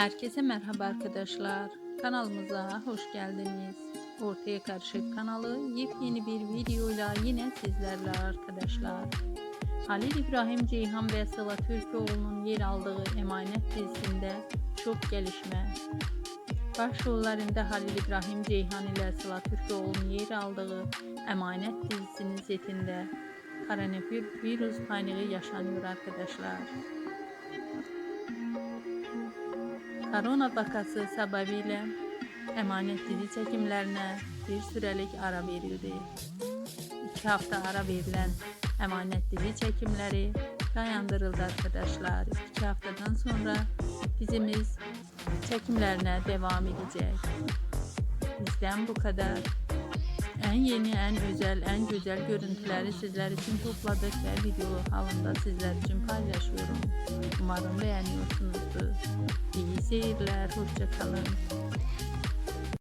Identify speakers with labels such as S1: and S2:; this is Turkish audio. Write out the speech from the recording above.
S1: Herkese merhaba arkadaşlar. Kanalımıza hoş geldiniz. Ortaya Karışık kanalı yepyeni bir videoyla yine sizlerle arkadaşlar. Halil İbrahim Ceyhan ve Sıla Türkoğlu'nun yer aldığı Emanet dizisinde çok gelişme. Başrollerinde Halil İbrahim Ceyhan ile Sıla Türkoğlu'nun yer aldığı Emanet dizisinin setinde koronavirüs paniği yaşanıyor arkadaşlar. Korona vakası sebebiyle emanet dizi çekimlerine bir sürelik ara verildi. İki hafta ara verilen emanet dizi çekimleri dayandırıldı arkadaşlar. İki haftadan sonra dizimiz çekimlerine devam edecek. Bizden bu kadar. En yeni, en özel, en güzel görüntüleri sizler için topladık ve video halinde sizler için paylaşıyorum. Umarım beğeniyorsunuzdur. Seyirler, hoşçakalın.